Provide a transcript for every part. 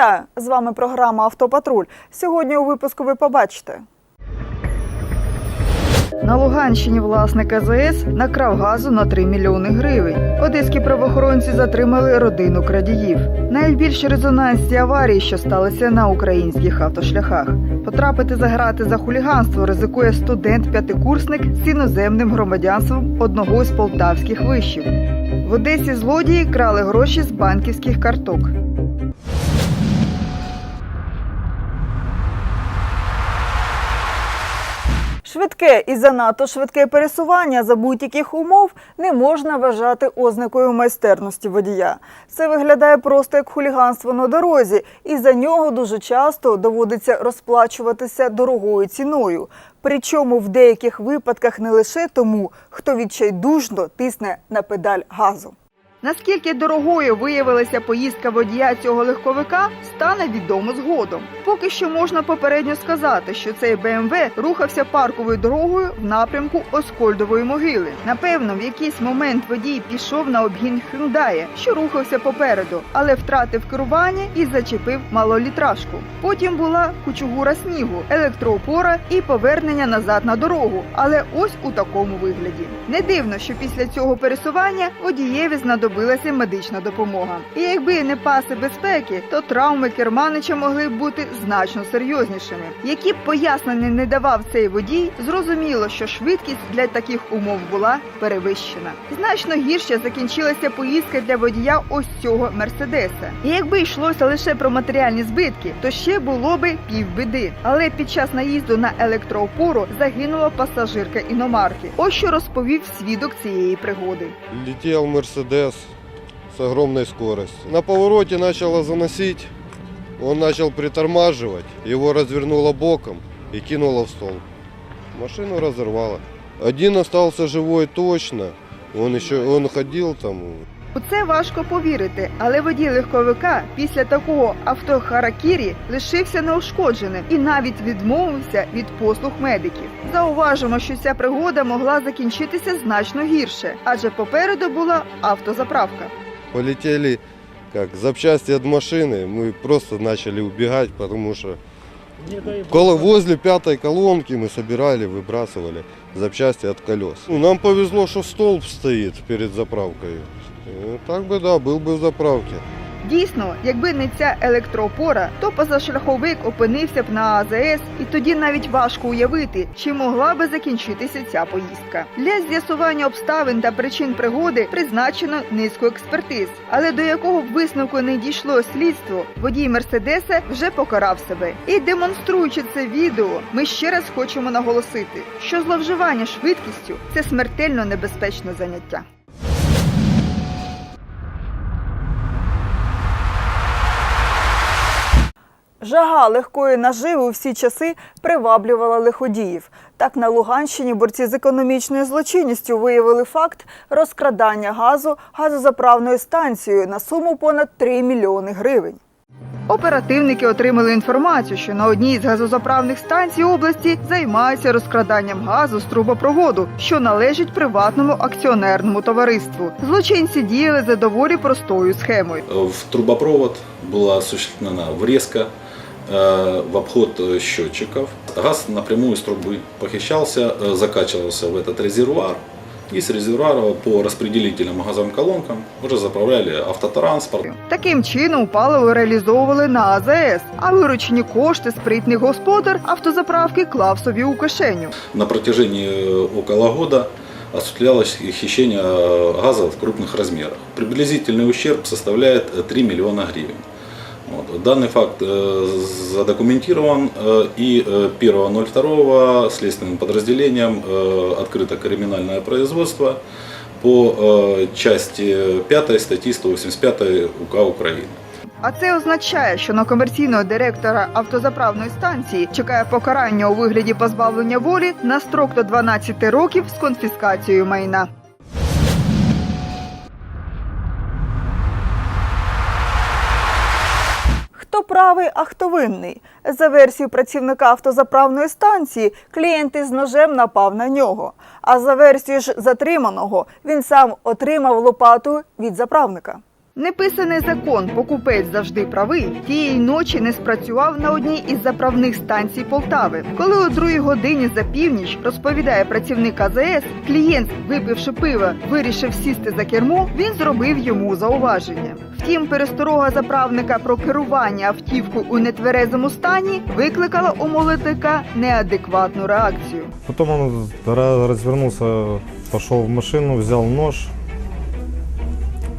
Вітаю! З вами програма Автопатруль. Сьогодні у випуску ви побачите. На Луганщині власник АЗС накрав газу на 3 мільйони гривень. Одеські правоохоронці затримали родину крадіїв. Найбільші резонансні аварії, що сталися на українських автошляхах. Потрапити за грати за хуліганство ризикує студент-п'ятикурсник з іноземним громадянством одного з полтавських вишів. В Одесі злодії крали гроші з банківських карток. Швидке і занадто швидке пересування за будь-яких умов не можна вважати ознакою майстерності водія. Це виглядає просто як хуліганство на дорозі, і за нього дуже часто доводиться розплачуватися дорогою ціною. Причому в деяких випадках не лише тому, хто відчайдушно тисне на педаль газу. Наскільки дорогою виявилася поїздка водія цього легковика, стане відомо згодом. Поки що можна попередньо сказати, що цей БМВ рухався парковою дорогою в напрямку Оскольдової могили. Напевно, в якийсь момент водій пішов на обгін Хюндая, що рухався попереду, але втратив керування і зачепив малолітражку. Потім була кучугура снігу, електроопора і повернення назад на дорогу. Але ось у такому вигляді. Не дивно, що після цього пересування водієві знадобилася медична допомога. І якби не паси безпеки, то травми керманича могли б бути значно серйознішими. Які б пояснення не давав цей водій, зрозуміло, що швидкість для таких умов була перевищена. Значно гірше закінчилася поїздка для водія ось цього мерседеса. І якби йшлося лише про матеріальні збитки, то ще було би півбіди. Але під час наїзду на електроопору загинула пасажирка іномарки. Ось що розповів свідок цієї пригоди. Летел Мерседес с огромной скоростью. На повороте начало заносить, он начал притормаживать, его развернуло боком и кинуло в стол. Машину разорвало. Один остался живой точно, он еще он ходил там, У це важко повірити, але водій легковика після такого автохаракірі лишився неушкодженим і навіть відмовився від послуг медиків. Зауважимо, що ця пригода могла закінчитися значно гірше, адже попереду була автозаправка полетели как запчасти от машины, мы просто начали убегать, потому что Коло, возле пятой колонки мы собирали, выбрасывали запчасти от колес. Ну, нам повезло, что столб стоит перед заправкой. Э, Так бы да, был бы в заправке. Дійсно, якби не ця електроопора, то позашляховик опинився б на АЗС, і тоді навіть важко уявити, чи могла би закінчитися ця поїздка. Для з'ясування обставин та причин пригоди призначено низку експертиз, але до якого б висновку не дійшло слідство, водій мерседеса вже покарав себе. І демонструючи це відео, ми ще раз хочемо наголосити, що зловживання швидкістю це смертельно небезпечне заняття. Жага легкої наживи у всі часи приваблювала лиходіїв. Так на Луганщині борці з економічною злочинністю виявили факт розкрадання газу газозаправною станцією на суму понад 3 мільйони гривень. Оперативники отримали інформацію, що на одній з газозаправних станцій області займаються розкраданням газу з трубопроводу, що належить приватному акціонерному товариству. Злочинці діяли за доволі простою схемою. В трубопровод была осуществлена врезка э, в обход э, счетчиков. Газ напрямую из трубы похищался, э, закачивался в этот резервуар. И с резервуара по распределительным газовым колонкам уже заправляли автотранспорт. Таким чином паливо реалізовували на АЗС, а виручені кошти спритний господар автозаправки клав собі у кишеню. На протяжении э, около года осуществлялось хищение э, газа в крупных размерах. Приблизительный ущерб составляет э, 3 миллиона гривен. Вот. Данный факт э, задокументирован э, и э, 1.02 следственным подразделением э, открыто криминальное производство по э, части 5 статьи 185 УК Украины. А це означає, що на комерційного директора автозаправної станції чекає покарання у вигляді позбавлення волі на строк до 12 років з конфіскацією майна. Правий, а хто винний? За версією працівника автозаправної станції, клієнт із ножем напав на нього. А за версією ж затриманого, він сам отримав лопату від заправника. Неписаний закон покупець завжди правий тієї ночі не спрацював на одній із заправних станцій Полтави. Коли о другій годині за північ розповідає працівник АЗС, клієнт, випивши пива, вирішив сісти за кермо, він зробив йому зауваження. Втім, пересторога заправника про керування автівкою у нетверезому стані викликала у молодика неадекватну реакцію. Потом он ра- развернулся, пошел в машину, взял нож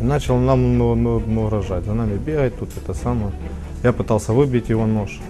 и начал нам ну, ну, ну, угрожать. За нами бегать тут это самое. Я пытался выбить его нож.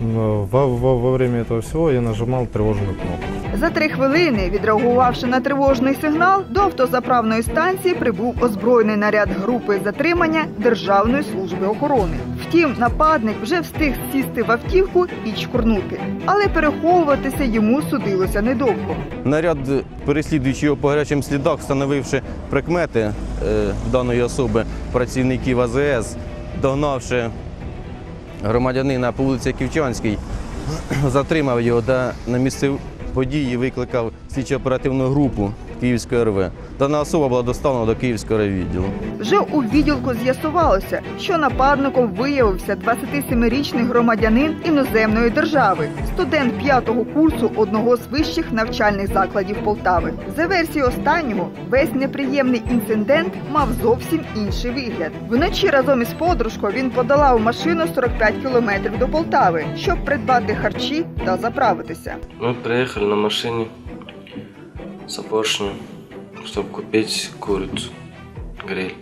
Но Во, во- во время этого всего я нажимал тревожную кнопку. За три хвилини, відреагувавши на тривожний сигнал, до автозаправної станції прибув озброєний наряд групи затримання Державної служби охорони. Втім, нападник вже встиг сісти в автівку і чкурнути, але переховуватися йому судилося недовго. Наряд, переслідуючи його по гарячим слідах, встановивши прикмети е, даної особи, працівників АЗС, догнавши громадянина по вулиці Ківчанській, затримав його та на місце події викликав слідчо-оперативну групу Київської РВ. Дана особа була доставлена до Київського райвідділу. Вже у відділку з'ясувалося, що нападником виявився 27-річний громадянин іноземної держави, студент п'ятого курсу одного з вищих навчальних закладів Полтави. За версією останнього, весь неприємний інцидент мав зовсім інший вигляд. Вночі разом із подружкою він подолав машину 45 кілометрів до Полтави, щоб придбати харчі та заправитися. Мы приехали на машине с опоршнем, чтобы купить курицу, гриль.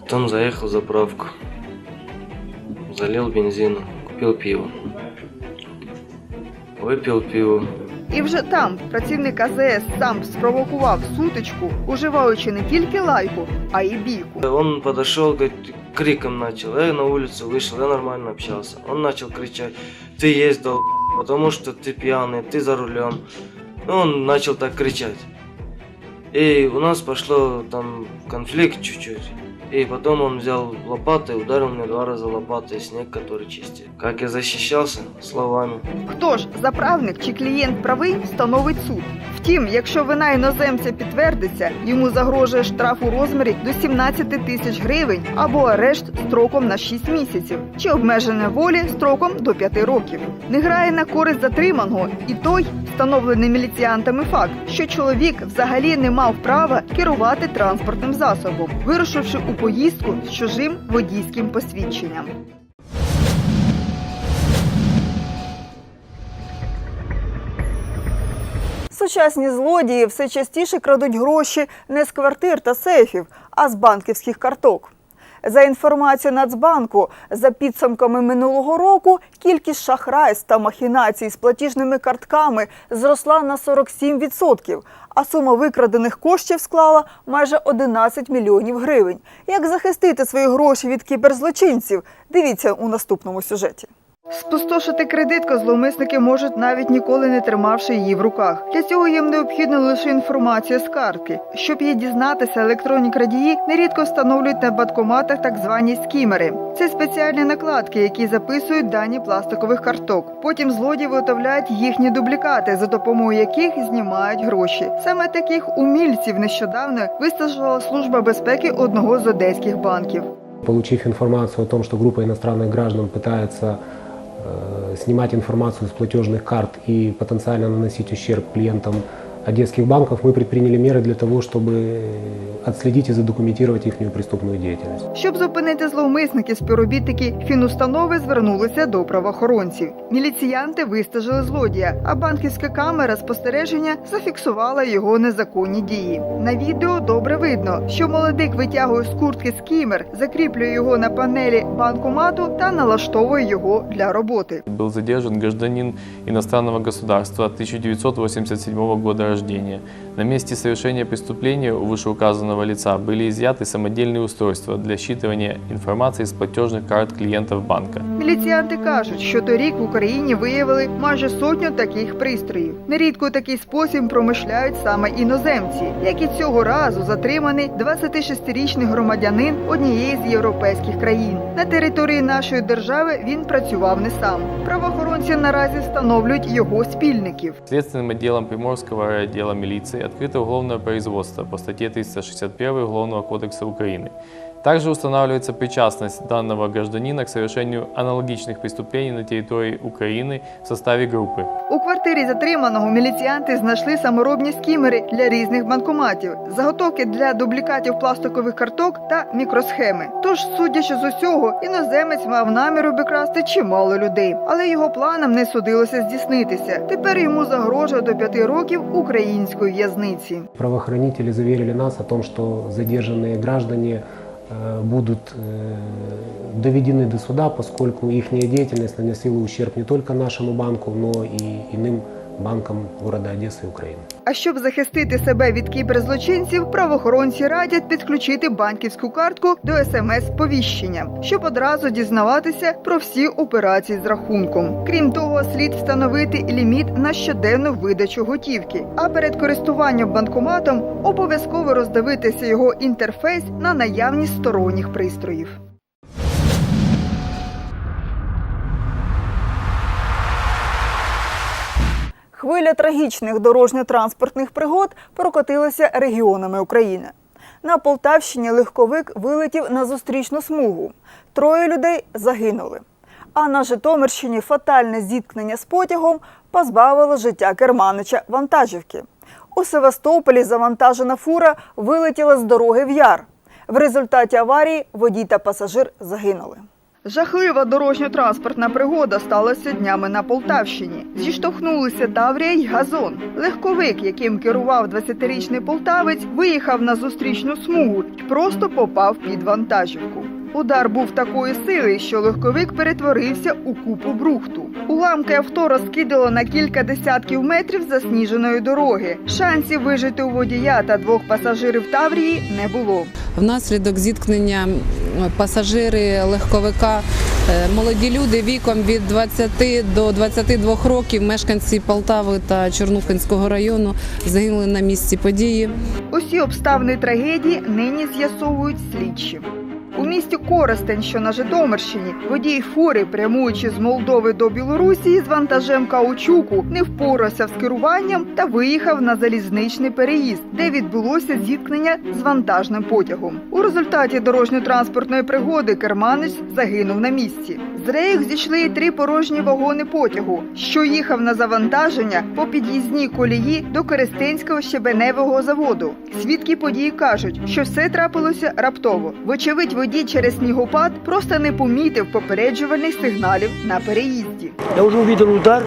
Потом заехал в заправку, залил бензина, купил пиво. Выпил пиво, І вже там працівник АЗС сам спровокував сутичку, уживаючи не тільки лайку, а й бійку. Он подошел, говорит, криком начал. Я на улицу вышел, я нормально общался. Он начал кричать, ты есть дол, потому что ты пьяный, ты за рулем. Он начал так кричать. И у нас пошло там конфликт чуть-чуть. И потом он взял лопаты ударил меня два раза лопатой снег, который чистил. Как я защищался? Словами. Хто ж, заправник чи клієнт правий, встановить суд. Втім, якщо вина іноземця підтвердиться, йому загрожує штраф у розмірі до 17 тисяч гривень або арешт строком на 6 місяців, чи обмежене волі строком до 5 років. Не грає на користь затриманого і той, встановлений міліціантами факт, що чоловік взагалі не мав права керувати транспортним засобом, вирушивши у поїздку з чужим водійським посвідченням. Сучасні злодії все частіше крадуть гроші не з квартир та сейфів, а з банківських карток. За інформацією Нацбанку, за підсумками минулого року кількість шахрайств та махінацій з платіжними картками зросла на 47%, а сума викрадених коштів склала майже 11 мільйонів гривень. Як захистити свої гроші від кіберзлочинців? Дивіться у наступному сюжеті. Спустошити кредитку зловмисники можуть навіть ніколи не тримавши її в руках. Для цього їм необхідна лише інформація з картки. Щоб її дізнатися, електронні крадії нерідко встановлюють на банкоматах так звані скімери. Це спеціальні накладки, які записують дані пластикових карток. Потім злодії виготовляють їхні дублікати, за допомогою яких знімають гроші. Саме таких умільців нещодавно вистежила служба безпеки одного з одеських банків. Получив информацию о том, что группа иностранных граждан пытается э, снимать информацию с платежных карт и потенциально наносить ущерб клиентам одесских банков, мы предприняли меры для того, чтобы отследить и задокументировать их преступную деятельность. Щоб зупинити зловмисників, співробітники фінустанови звернулися до правоохоронців. Міліціянти вистежили злодія, а банківська камера спостереження зафіксувала його незаконні дії. На відео добре видно, що молодик витягує з куртки скімер, закріплює його на панелі банкомату та налаштовує його для роботи. Был задержан гражданин иностранного государства 1987 года рождения. На месте совершения преступления у вышеуказанного лица были изъяты самодельные устройства для считывания информации с платежных карт клиентов банка. Міліціянти кажуть, що торік в Україні виявили майже сотню таких пристроїв. Нерідко у такий спосіб промишляють саме іноземці, як і цього разу затриманий 26-річний громадянин однієї з європейських країн. На території нашої держави він працював не сам. Правоохоронці наразі встановлюють його спільників. Следственным отделом Приморского райотдела милиции открыто уголовное производство по статье 361 Уголовного кодекса Украины. Также устанавливается причастность данного гражданина к совершению аналогичных преступлений на территории Украины в составе группы. У квартирі затриманого міліціянти знайшли саморобні скімери для різних банкоматів, заготовки для дублікатів пластикових карток та мікросхеми. Тож, судячи з усього, іноземець мав намір обікрасти чимало людей, але його планам не судилося здійснитися. Тепер йому загрожує до п'яти років української в'язниці. Правоохранители заверили нас о том, что задержанные граждане э, будут э, доведены до суда, поскольку их деятельность наносила ущерб не только нашему банку, но и иным банкам города Одессы и Украины. А щоб захистити себе від кіберзлочинців, правоохоронці радять підключити банківську картку до смс-повіщення, щоб одразу дізнаватися про всі операції з рахунком. Крім того, слід встановити ліміт на щоденну видачу готівки. А перед користуванням банкоматом обов'язково роздивитися його інтерфейс на наявність сторонніх пристроїв. Хвиля трагічних дорожньо-транспортних пригод прокотилася регіонами України. На Полтавщині легковик вилетів на зустрічну смугу. Троє людей загинули. А на Житомирщині фатальне зіткнення з потягом позбавило життя керманича вантажівки. У Севастополі завантажена фура вилетіла з дороги в яр. В результаті аварії водій та пасажир загинули. Жахлива дорожньо-транспортна пригода сталася днями на Полтавщині. Зіштовхнулися Таврія й газон. Легковик, яким керував 20-річний полтавець, виїхав на зустрічну смугу і просто попав під вантажівку. Удар був такої сили, що легковик перетворився у купу брухту. Уламки авто розкидало на кілька десятків метрів засніженої дороги. Шансів вижити у водія та двох пасажирів Таврії не було. Внаслідок зіткнення пасажири легковика, е, молоді люди віком від 20 до 22 років, мешканці Полтави та Чорнухинського району загинули на місці події. Усі обставини трагедії нині з'ясовують слідчі. У місті Коростень, що на Житомирщині, водій фури, прямуючи з Молдови до Білорусі з вантажем каучуку, не впорався з керуванням та виїхав на залізничний переїзд, де відбулося зіткнення з вантажним потягом. У результаті дорожньо-транспортної пригоди керманець загинув на місці. З рейок зійшли й три порожні вагони потягу, що їхав на завантаження по під'їзній колії до Коростенського щебеневого заводу. Свідки події кажуть, що все трапилося раптово. Вочевидь, водій через снігопад просто не помітив попереджувальних сигналів на переїзді. Я уже увидел удар,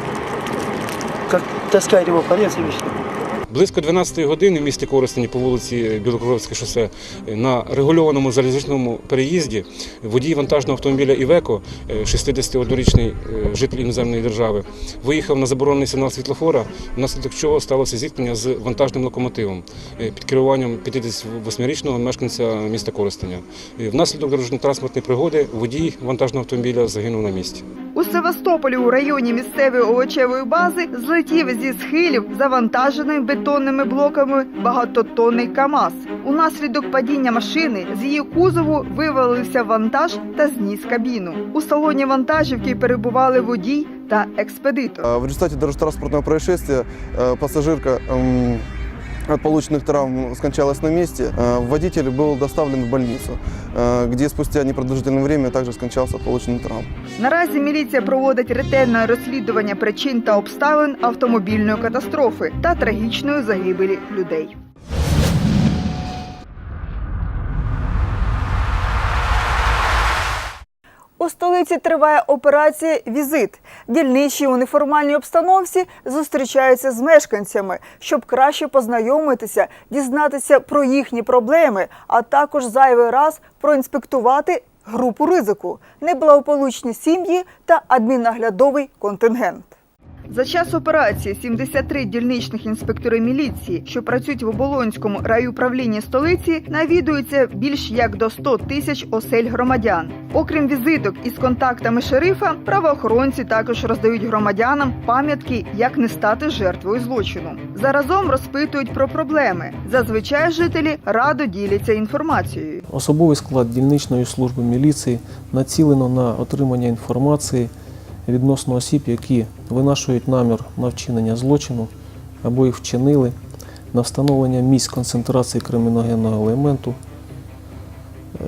как таскает его по лесу и всё. Близько 12 години в місті Коростені по вулиці Білокоровське шосе на регульованому залізничному переїзді водій вантажного автомобіля Івеко, е, 61-річний е, житель іноземної держави, виїхав на заборонений сигнал світлофора, внаслідок чого сталося зіткнення з вантажним локомотивом е, під керуванням 58-річного мешканця міста Коростеня. Е, Внаслідок дорожньо-транспортної пригоди водій вантажного автомобіля загинув на місці. Севастополі у районі місцевої овочевої бази злетів зі схилів завантажений бетонними блоками багатотонний КАМАЗ. Унаслідок падіння машини з її кузову вивалився вантаж та зніс кабіну. У салоні вантажівки перебували водій та експедитор. В результате дорожно-транспортного происшествия э, пассажирка эм, от полученных травм скончалась на месте. Э, Водитель был доставлен в больницу, э, где спустя непродолжительное время также скончался от полученных травм. Наразі міліція проводить ретельне розслідування причин та обставин автомобільної катастрофи та трагічної загибелі людей. У столиці триває операція Візит. Дільничі у неформальній обстановці зустрічаються з мешканцями, щоб краще познайомитися, дізнатися про їхні проблеми, а також зайвий раз проінспектувати групу ризику, неблагополучні сім'ї та адміннаглядовий контингент. За час операції 73 дільничних інспектори міліції, що працюють в Оболонському райуправлінні столиці, навідуються більш як до 100 тисяч осель громадян. Окрім візиток із контактами шерифа, правоохоронці також роздають громадянам пам'ятки, як не стати жертвою злочину. Заразом розпитують про проблеми. Зазвичай жителі радо діляться інформацією. Особовий склад дільничної служби міліції націлено на отримання інформації відносно осіб, які винашують намір на вчинення злочину або їх вчинили, на встановлення місць концентрації криміногенного елементу, е,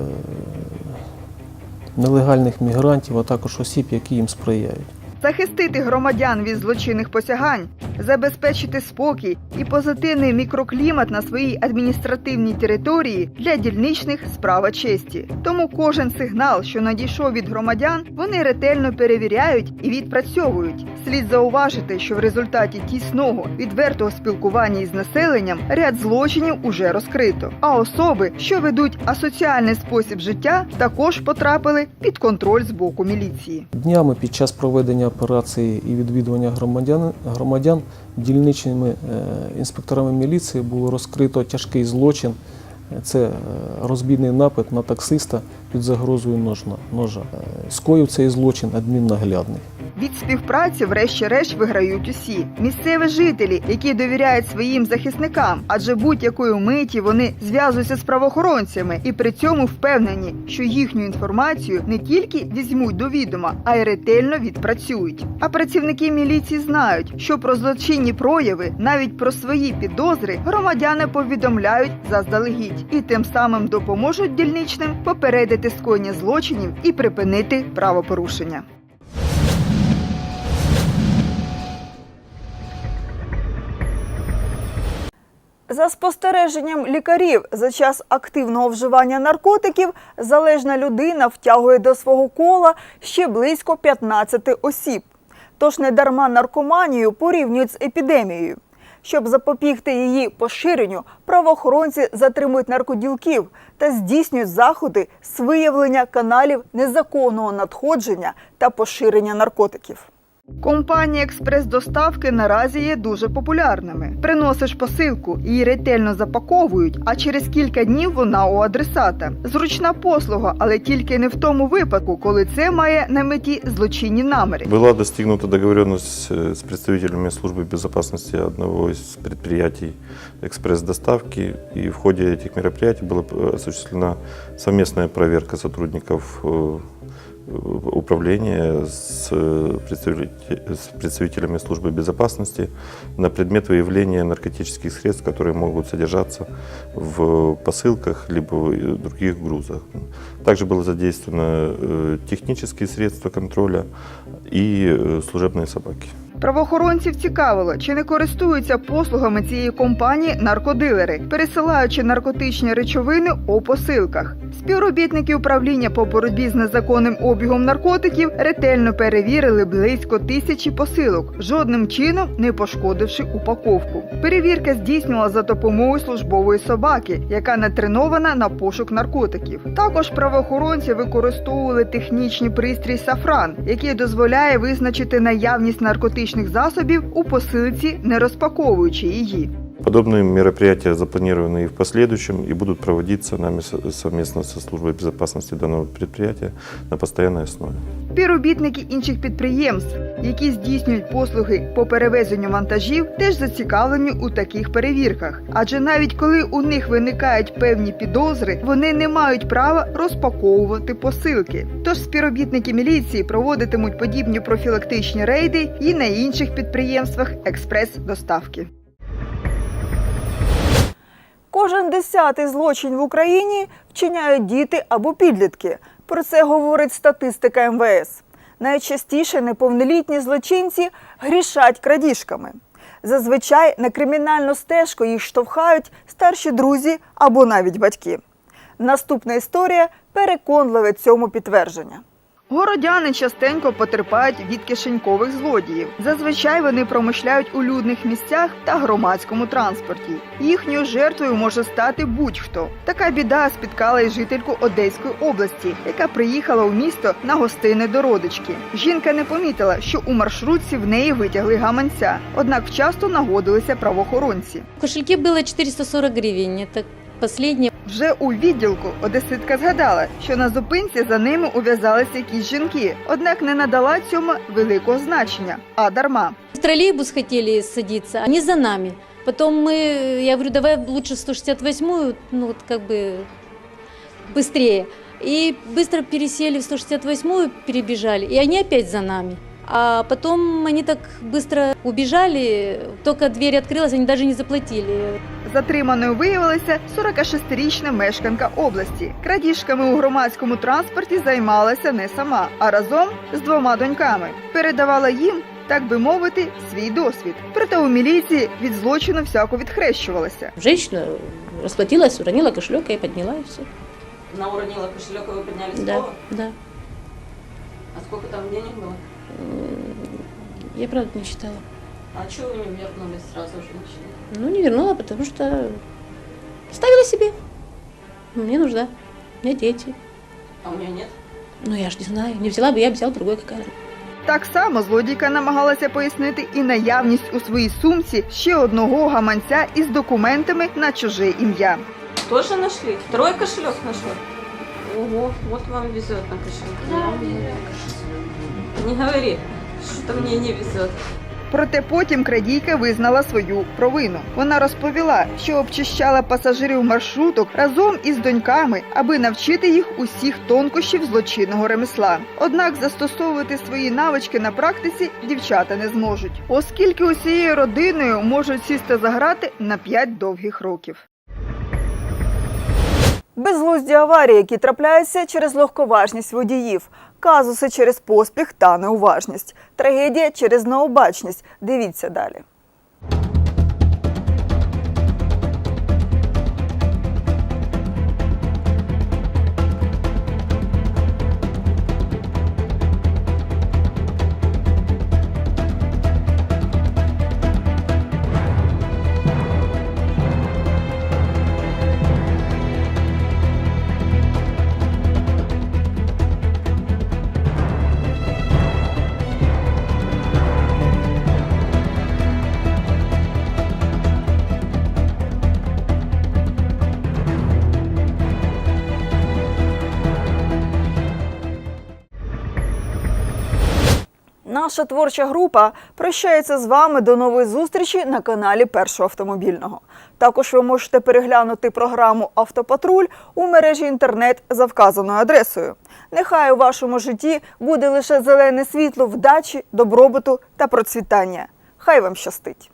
нелегальних мігрантів, а також осіб, які їм сприяють. захистити громадян від злочинних посягань, забезпечити спокій і позитивний мікроклімат на своїй адміністративній території для дільничних справа честі. Тому кожен сигнал, що надійшов від громадян, вони ретельно перевіряють і відпрацьовують. Слід зауважити, що в результаті тісного відвертого спілкування із населенням ряд злочинів уже розкрито. А особи, що ведуть асоціальний спосіб життя, також потрапили під контроль з боку міліції. Днями під час проведення операції і відвідування громадян, громадян дільничними е, інспекторами міліції було розкрито тяжкий злочин. Це е, розбійний напад на таксиста під загрозою ножна, ножа. Е, Скоїв цей злочин адміннаглядний. Від співпраці, врешті-решт, виграють усі місцеві жителі, які довіряють своїм захисникам, адже будь-якої миті вони зв'язуються з правоохоронцями і при цьому впевнені, що їхню інформацію не тільки візьмуть до відома, а й ретельно відпрацюють. А працівники міліції знають, що про злочинні прояви, навіть про свої підозри, громадяни повідомляють заздалегідь і тим самим допоможуть дільничним попередити скоєння злочинів і припинити правопорушення. За спостереженням лікарів, за час активного вживання наркотиків залежна людина втягує до свого кола ще близько 15 осіб. Тож не дарма наркоманію порівнюють з епідемією. Щоб запобігти її поширенню, правоохоронці затримують наркоділків та здійснюють заходи з виявлення каналів незаконного надходження та поширення наркотиків. Компанії експрес-доставки наразі є дуже популярними. Приносиш посилку, її ретельно запаковують, а через кілька днів вона у адресата. Зручна послуга, але тільки не в тому випадку, коли це має на меті злочинні наміри. Была достигнута договоренность э, с представителями службы безопасности одного из предприятий экспресс-доставки, и в ходе этих мероприятий была э, осуществлена совместная проверка сотрудников э, управления с, э, представитель- с представителями службы безопасности на предмет выявления наркотических средств, которые могут содержаться в посылках либо в других грузах. Также было задействовано э, технические средства контроля и э, служебные собаки. Правоохоронців цікавило, чи не користуються послугами цієї компанії наркодилери, пересилаючи наркотичні речовини у посилках. Співробітники управління по боротьбі з незаконним обігом наркотиків ретельно перевірили близько тисячі посилок, жодним чином не пошкодивши упаковку. Перевірка здійснювала за допомогою службової собаки, яка натренована на пошук наркотиків. Також правоохоронці використовували технічний пристрій Сафран, який дозволяє визначити наявність наркотичних засобів у посилці, не розпаковуючи її. Подобные мероприятия запланированы и в последующем и будут проводиться нами со- совместно со службой безопасности данного предприятия на постоянной основе. Співробітники інших підприємств, які здійснюють послуги по перевезенню вантажів, теж зацікавлені у таких перевірках. Адже навіть коли у них виникають певні підозри, вони не мають права розпаковувати посилки. Тож співробітники міліції проводитимуть подібні профілактичні рейди і на інших підприємствах експрес-доставки. Кожен десятий злочин в Україні вчиняють діти або підлітки. Про це говорить статистика МВС. Найчастіше неповнолітні злочинці грішать крадіжками. Зазвичай на кримінальну стежку їх штовхають старші друзі або навіть батьки. Наступна історія переконливе цьому підтвердження. Городяни частенько потерпають від кишенькових злодіїв. Зазвичай вони промишляють у людних місцях та громадському транспорті. Їхньою жертвою може стати будь-хто. Така біда спіткала й жительку Одеської області, яка приїхала у місто на гостини до родички. Жінка не помітила, що у маршрутці в неї витягли гаманця, однак вчасно нагодилися правоохоронці. В кошельке было 440 гривен. Это последнее. Вже у відділку одеситка згадала, що на зупинці за ними ув'язалися якісь жінки, однак не надала цьому великого значення, а дарма. В троллейбус хотели садиться, они за нами. Потом мы, я говорю, давай лучше 168-ю, ну вот как бы быстрее. И быстро пересели в 168-ю, перебежали, и они опять за нами. А потом они так быстро убежали, только дверь открылась, они даже не заплатили. Затриманою виявилася 46-річна мешканка області. Крадіжками у громадському транспорті займалася не сама, а разом з двома доньками. Передавала їм, так би мовити, свій досвід. Проте у міліції від злочину всяко відхрещувалася. Женщина расплатилась, уронила кошелек, я подняла и все. Она уронила кошелек, и вы подняли Да, снова? да. А сколько там денег было? Я правда не считала. А чего вы не вернулись сразу же? Ну, не вернула, потому что ставила себе. Мне нужда. У меня дети. А у нее нет? Ну, я ж не знаю. Не взяла бы, я взяла другой какая Так само злодійка намагалася пояснити і наявність у своїй сумці ще одного гаманця із документами на чуже ім'я. Тоже нашли? Второй кошелек нашли? Ого, вот вам везет на кошелек. Не говори, что мне не везет. Проте потім крадійка визнала свою провину. Вона розповіла, що обчищала пасажирів маршруток разом із доньками, аби навчити їх усіх тонкощів злочинного ремесла. Однак застосовувати свої навички на практиці дівчата не зможуть, оскільки усією родиною можуть сісти за грати на 5 довгих років. Безглузді аварії, які трапляються через легковажність водіїв, казуси через поспіх та неуважність, трагедія через необачність. Дивіться далі. Наша творча група прощається з вами до нової зустрічі на каналі Першого автомобільного. Також ви можете переглянути програму Автопатруль у мережі інтернет за вказаною адресою. Нехай у вашому житті буде лише зелене світло вдачі, добробуту та процвітання. Хай вам щастить!